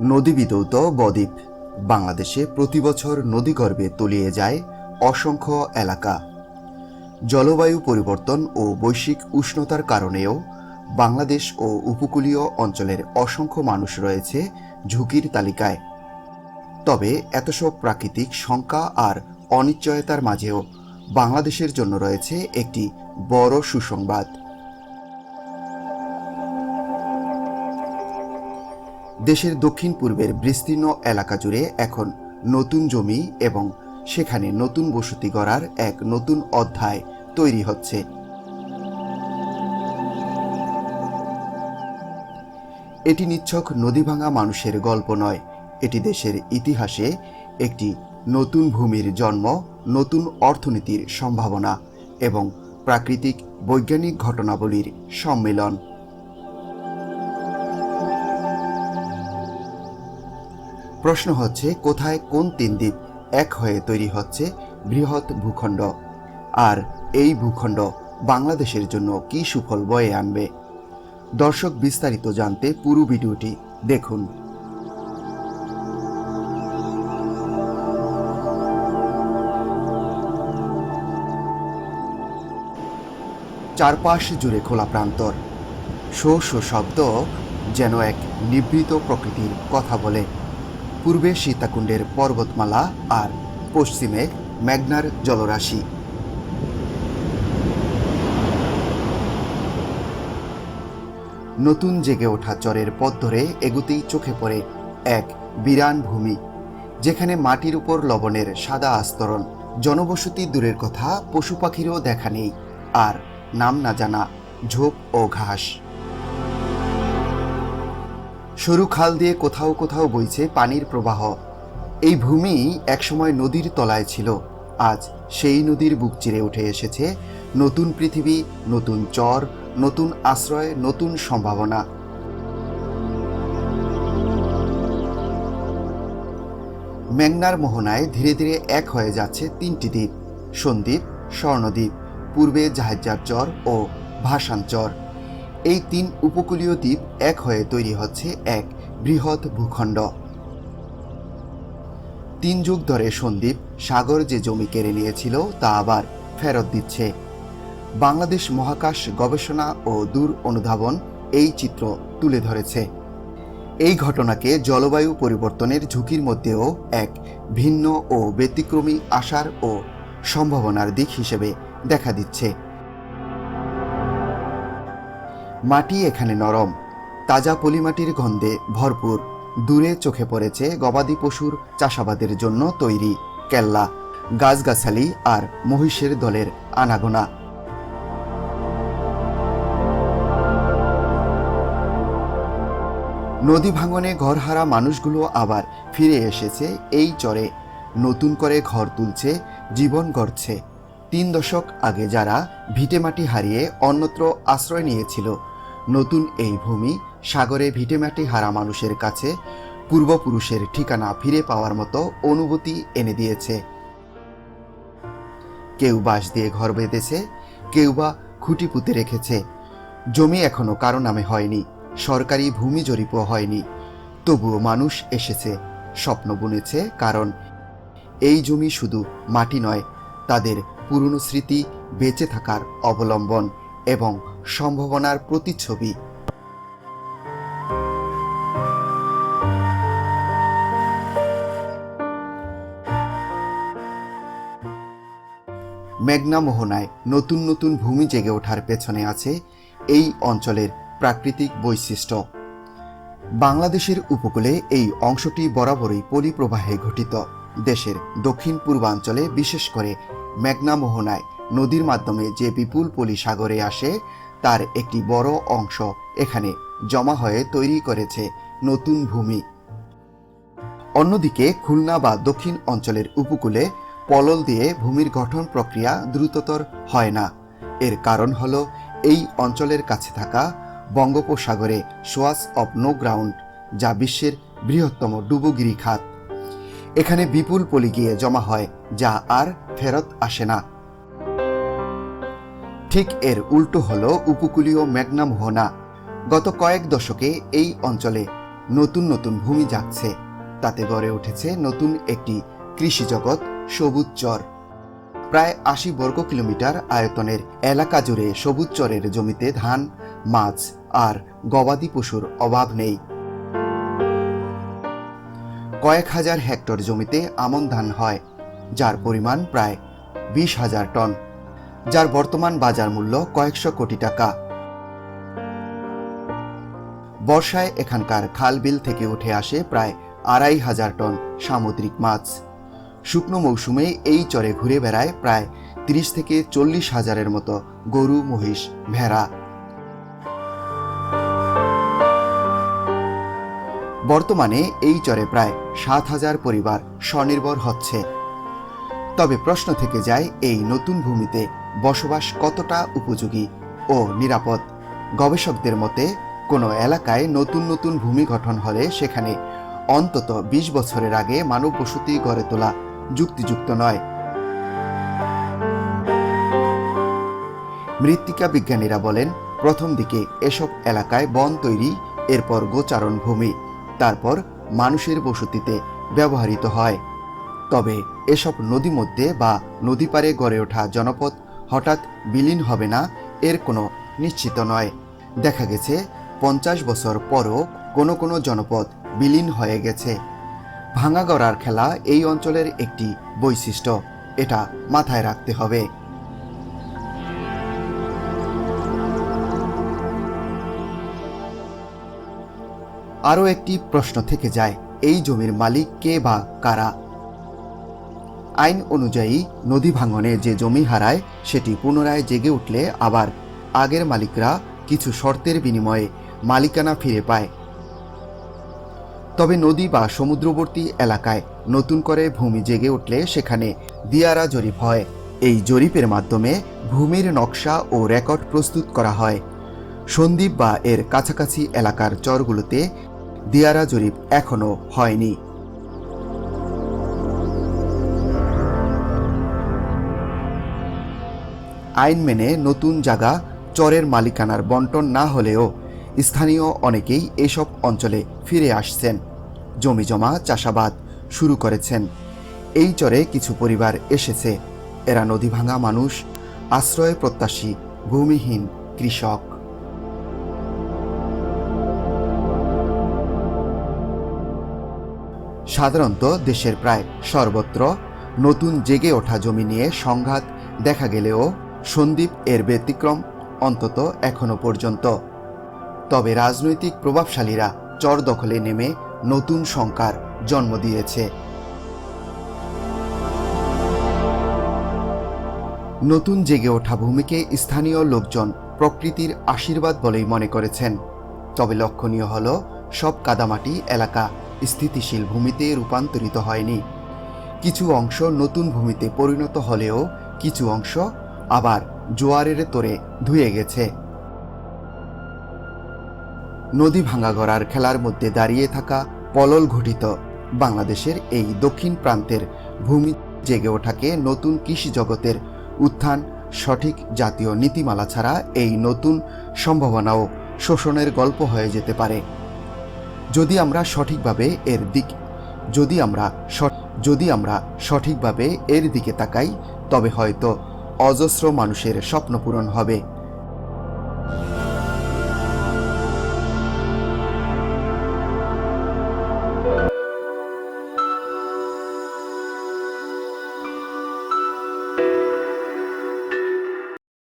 নদীবিদৌত বদ্বীপ। বাংলাদেশে প্রতি বছর নদীগর্ভে তলিয়ে যায় অসংখ্য এলাকা। জলবায়ু পরিবর্তন ও বৈশ্বিক উষ্ণতার কারণেও বাংলাদেশ ও উপকূলীয় অঞ্চলের অসংখ্য মানুষ রয়েছে ঝুঁকির তালিকায়। তবে এত সব প্রাকৃতিক শঙ্কা আর অনিশ্চয়তার মাঝেও বাংলাদেশের জন্য রয়েছে একটি বড় সুসংবাদ। দেশের দক্ষিণ পূর্বের বিস্তীর্ণ এলাকা জুড়ে এখন নতুন জমি এবং সেখানে নতুন বসতি গড়ার এক নতুন অধ্যায় তৈরি হচ্ছে। এটি নিচ্ছক নদী ভাঙা মানুষের গল্প নয়, এটি দেশের ইতিহাসে একটি নতুন ভূমির জন্ম, নতুন অর্থনীতির সম্ভাবনা এবং প্রাকৃতিক বৈজ্ঞানিক ঘটনাবলীর সম্মেলন। প্রশ্ন হচ্ছে, কোথায় কোন তিন দ্বীপ এক হয়ে তৈরি হচ্ছে বৃহৎ ভূখণ্ড? আর এই ভূখণ্ড বাংলাদেশের জন্য কি সুফল বয়ে আনবে? দর্শক বিস্তারিত জানতে পুরো ভিডিওটি দেখুন। চারপাশ জুড়ে খোলা প্রান্তর। শো শো শব্দ যেন এক নিভৃত প্রকৃতির কথা বলে। পূর্বে সীতাকুণ্ডের পর্বতমালা আর পশ্চিমে মেঘনার জলরাশি। নতুন জেগে ওঠা চরের পথ ধরে এগুতেই চোখে পড়ে এক বিরান ভূমি, যেখানে মাটির উপর লবণের সাদা আস্তরণ। জনবসতি দূরের কথা, পশু পাখিরও দেখা নেই, আর নাম না জানা ঝোপ ও ঘাস। সরু খাল দিয়ে কোথাও কোথাও বইছে পানির প্রবাহ। এই ভূমি একসময় নদীর তলায় ছিল। আজ সেই নদীর বুক চিরে উঠে এসেছে নতুন পৃথিবী, নতুন চর, নতুন আশ্রয়, নতুন সম্ভাবনা। মেঘনার মোহনায় ধীরে ধীরে এক হয়ে যাচ্ছে তিনটি দ্বীপ, সন্দ্বীপ, স্বর্ণদ্বীপ, পূর্বে জাহাজার চর ও ভাসান চর। এই তিন উপকূলীয় দ্বীপ এক হয়ে তৈরি হচ্ছে এক বৃহৎ ভূখণ্ড। তিন যুগ ধরে সন্দ্বীপ সাগর যে জমি কেড়ে নিয়েছিল, তা আবার ফেরত দিচ্ছে। বাংলাদেশ মহাকাশ গবেষণা ও দূর অনুধাবন এই চিত্র তুলে ধরেছে। এই ঘটনাকে জলবায়ু পরিবর্তনের ঝুঁকির মধ্যেও এক ভিন্ন ও ব্যতিক্রমী আশার ও সম্ভাবনার দিক হিসেবে দেখা দিচ্ছে। মাটি এখানে নরম। তাজা পলিমাটির গন্ধে ভরপুর। দূরে চোখে পড়েছে গবাদি পশুর চাষাবাদের জন্য তৈরি কেল্লা, গাছগাছালি আর মহিষের দলের আনাগোনা। নদী ভাঙনে ঘরহারা মানুষগুলো আবার ফিরে এসেছে এই চরে। নতুন করে ঘর তুলছে, জীবন গড়ছে। তিন দশক আগে যারা ভিটেমাটি হারিয়ে অন্যত্র আশ্রয় নিয়েছিল নতুন এই ভূমি সাগরে ভিটেমাটি হারা মানুষের কাছে পূর্বপুরুষের ঠিকানা ফিরে পাওয়ার মতো অনুভূতি এনে দিয়েছে। কেউ বাঁশ দিয়ে ঘর বেঁধেছে, কেউ বা খুঁটি পুঁতে রেখেছে। জমি এখনও কারও নামে হয়নি, সরকারি ভূমি জরিপও হয়নি। তবুও মানুষ এসেছে, স্বপ্ন বুনেছে, কারণ এই জমি শুধু মাটি নয়, তাদের পুরনো স্মৃতি বেঁচে থাকার অবলম্বন এবং সম্ভাবনার প্রতিচ্ছবি। মেঘনা মোহনায় নতুন নতুন ভূমি জেগে ওঠার পেছনে আছে এই অঞ্চলের প্রাকৃতিক বৈশিষ্ট্য। বাংলাদেশের উপকূলে এই অংশটি বরাবরই পলিপ্রবাহে ঘটিত। দেশের দক্ষিণ পূর্বাঞ্চলে বিশেষ করে মেঘনা মোহনায় নদীর মাধ্যমে যে বিপুল পলি সাগরে আসে তার একটি বড় অংশ এখানে জমা হয়ে তৈরি করেছে নতুন ভূমি। অন্যদিকে খুলনা বা দক্ষিণ অঞ্চলের উপকূলে পলল দিয়ে ভূমির গঠন প্রক্রিয়া দ্রুততর হয় না। এর কারণ হল এই অঞ্চলের কাছে থাকা বঙ্গোপসাগরে সোয়াস অব নো গ্রাউন্ড, যা বিশ্বের বৃহত্তম ডুবুগিরি খাত। এখানে বিপুল পলি গিয়ে জমা হয়, যা আর ফেরত আসে না। ঠিক এর উল্টো হল উপকূলীয় মেঘনা মোহনা গত কয়েক দশকে এই অঞ্চলে নতুন নতুন ভূমি জাগছে তাতে গড়ে উঠেছে নতুন একটি কৃষি জগৎ সবুজ চর। প্রায় আশি বর্গ কিলোমিটার আয়তনের এলাকা জুড়ে সবুজ চরের জমিতে ধান, মাছ আর গবাদি পশুর অভাব নেই। কয়েক হাজার হেক্টর জমিতে আমন ধান হয়, যার পরিমাণ প্রায় বিশ হাজার টন। যার বর্তমান বাজার মূল্য কয়েকশো কোটি টাকা। বর্ষায় এখানকার খাল বিল থেকে উঠে আসে প্রায় আড়াই হাজার টন সামুদ্রিক মাছ। শুকনো মৌসুমে এই চরে ঘুরে বেড়ায় প্রায় তিরিশ থেকে চল্লিশ হাজারের মতো গরু, মহিষ, ভেড়া। বর্তমানে এই চরে প্রায় সাত হাজার পরিবার স্বনির্ভর হচ্ছে। তবে প্রশ্ন থেকে যায়, এই নতুন ভূমিতে বসবাস কতটা উপযোগী ও নিরাপদ? গবেষকদের মতে, কোনো এলাকায় নতুন নতুন ভূমি গঠন হলে সেখানে অন্তত ২০ বছরের আগে মানব বসতি গড়ে তোলা যুক্তিযুক্ত নয়। মৃত্তিকা বিজ্ঞানীরা বলেন, প্রথম দিকে এসব এলাকায় বন তৈরি, এরপর গোচারণ ভূমি, তারপর মানুষের বসতিতে ব্যবহৃত হয়। তবে এসব নদী মধ্যে বা নদী পারে গড়ে ওঠা জনপদ হঠাৎ বিলীন হবে না, এর কোনো নিশ্চিত নয়। দেখা গেছে, পঞ্চাশ বছর পরও কোনো কোনো জনপদ বিলীন হয়ে গেছে। ভাঙা গড়ার খেলা এই অঞ্চলের একটি বৈশিষ্ট্য, এটা মাথায় রাখতে হবে। আরও একটি প্রশ্ন থেকে যায়, এই জমির মালিক কে বা কারা? আইন অনুযায়ী নদী ভাঙনে যে জমি হারায়, সেটি পুনরায় জেগে উঠলে আবার আগের মালিকরা কিছু শর্তের বিনিময়ে মালিকানা ফিরে পায়। তবে নদী বা সমুদ্রবর্তী এলাকায় নতুন করে ভূমি জেগে উঠলে সেখানে দিয়ারা জরিপ হয়। এই জরিপের মাধ্যমে ভূমির নকশা ও রেকর্ড প্রস্তুত করা হয়। সন্দ্বীপ বা এর কাছাকাছি এলাকার চরগুলোতে দিয়ারা জরিপ এখনও হয়নি। আইন মেনে নতুন জায়গা চরের মালিকানার বন্টন না হলেও স্থানীয় অনেকেই এসব অঞ্চলে ফিরে আসছেন। জমি জমা, চাষাবাদ শুরু করেছেন। এই চরে কিছু পরিবার এসেছে। এরা নদী ভাঙা মানুষ, আশ্রয় প্রত্যাশী, ভূমিহীন কৃষক। সাধারণত দেশের প্রায় সর্বত্র নতুন জেগে ওঠা জমি নিয়ে সংঘাত দেখা গেলেও সন্দ্বীপ এর ব্যতিক্রম অন্তত এখনও পর্যন্ত। তবে রাজনৈতিক প্রভাবশালীরা চর দখলে নেমে নতুন শঙ্কার জন্ম দিয়েছে। নতুন জেগে ওঠা ভূমিকে স্থানীয় লোকজন প্রকৃতির আশীর্বাদ বলেই মনে করেছেন। তবে লক্ষণীয় হল, সব কাদামাটি এলাকা স্থিতিশীল ভূমিতে রূপান্তরিত হয়নি। কিছু অংশ নতুন ভূমিতে পরিণত হলেও কিছু অংশ আবার জোয়ারের তোরে ধুয়ে গেছে। নদী ভাঙা গড়ার খেলার মধ্যে দাঁড়িয়ে থাকা পলল ঘটিত বাংলাদেশের এই দক্ষিণ প্রান্তের ভূমি জেগে ওঠাকে নতুন কৃষি জগতের উত্থান, সঠিক জাতীয় নীতিমালা ছাড়া এই নতুন সম্ভাবনাও শোষণের গল্প হয়ে যেতে পারে। যদি আমরা সঠিকভাবে এর দিক যদি আমরা যদি আমরা সঠিকভাবে এর দিকে তাকাই, তবে হয়তো অজস্র মানুষের স্বপ্ন পূরণ হবে।